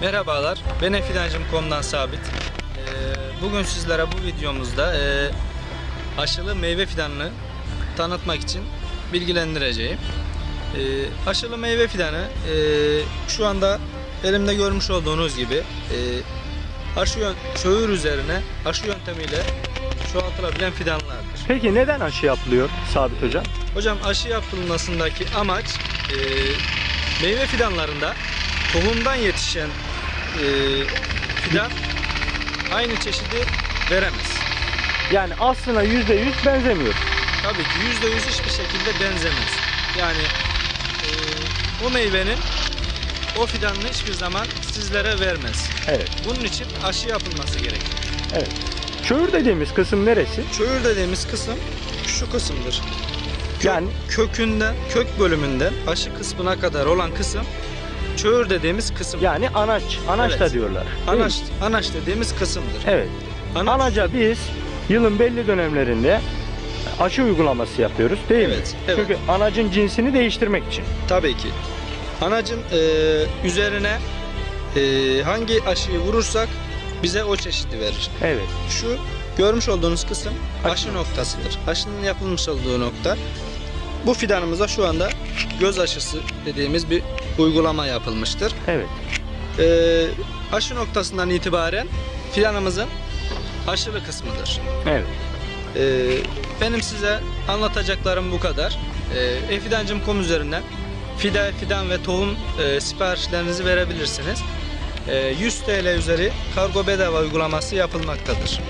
Merhabalar, ben efidancım.com'dan Sabit. Ee, Bugün sizlere bu videomuzda e, aşılı meyve fidanını tanıtmak için bilgilendireceğim. Ee, Aşılı meyve fidanı e, şu anda elimde görmüş olduğunuz gibi e, aşı yön- çöğür üzerine aşı yöntemiyle çoğaltılabilen fidanlardır. Peki neden aşı yapılıyor Sabit Hocam? Hocam aşı yapılmasındaki amaç meyve fidanlarında tohumdan yetişen e, fidan aynı çeşidi veremez. Yani aslında %100 benzemiyor. Tabii ki yüzde yüz hiçbir şekilde benzemez. Yani e, o meyvenin o fidanını hiçbir zaman sizlere vermez. Evet. Bunun için aşı yapılması gerekir. Evet. Çöğür dediğimiz kısım neresi? Çöğür dediğimiz kısım şu kısımdır. Kök- Yani kökünden, kök bölümünden aşı kısmına kadar olan kısım çöğür dediğimiz kısım. yani anaç. Anaç Evet. da diyorlar. Anaç, anaç dediğimiz kısımdır. Evet. Anaç- Anaca biz yılın belli dönemlerinde aşı uygulaması yapıyoruz değil Evet, mi? evet. Çünkü anacın cinsini değiştirmek için. Tabii ki. Anacın e, üzerine e, hangi aşıyı vurursak bize o çeşidi verir. Evet. Şu görmüş olduğunuz kısım Aşı aşı noktasıdır. Aşının yapılmış olduğu nokta. Bu fidanımıza şu anda göz aşısı dediğimiz bir uygulama yapılmıştır. Evet. Ee, aşı noktasından itibaren fidanımızın aşılı kısmıdır. Evet. Ee, benim size anlatacaklarım bu kadar. Ee, efidancım.com üzerinden fide, fidan ve tohum e, siparişlerinizi verebilirsiniz. Ee, 100 TL üzeri kargo bedava uygulaması yapılmaktadır.